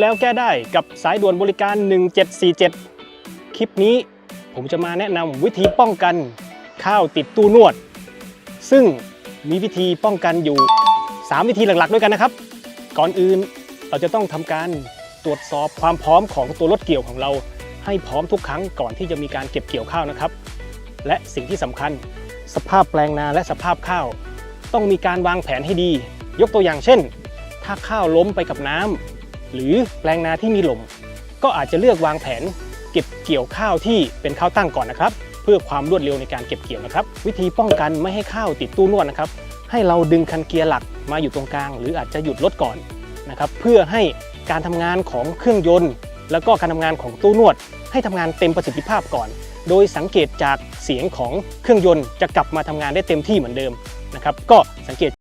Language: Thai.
แล้วแก้ได้กับสายด่วนบริการ 1747 คลิปนี้ผมจะมาแนะนำวิธีป้องกันข้าวติดตู้นวด ซึ่งมีวิธีป้องกันอยู่ 3 วิธีหลักๆ ด้วยกันนะครับ ก่อนอื่นเราจะต้องทำการตรวจสอบความพร้อมของตัวรถเกี่ยวของเรา ให้พร้อมทุกครั้งก่อนที่จะมีการเก็บเกี่ยวข้าวนะครับ และสิ่งที่สำคัญ สภาพแปลงนาและสภาพข้าว ต้องมีการวางแผนให้ดี ยกตัวอย่างเช่น ถ้าข้าวล้มไปกับน้ำ หรือแปลงนาที่มีลม ก็อาจจะเลือกวางแผน เก็บเกี่ยวข้าวที่เป็นข้าวตั้งก่อนนะครับ เพื่อความรวดเร็วในการเก็บเกี่ยวนะครับ วิธีป้องกันไม่ให้ข้าวติดตู้นวดนะครับ ให้เราดึงคันเกียร์หลักมาอยู่ตรงกลาง หรืออาจจะหยุดรถก่อนนะครับเพื่อให้การทำงานของเครื่องยนต์ แล้วก็การทำงานของตู้นวด ให้ทำงานเต็มประสิทธิภาพก่อน โดยสังเกตจากเสียงของเครื่องยนต์จะกลับมาทำงานได้เต็มที่เหมือนเดิมนะครับก็สังเกต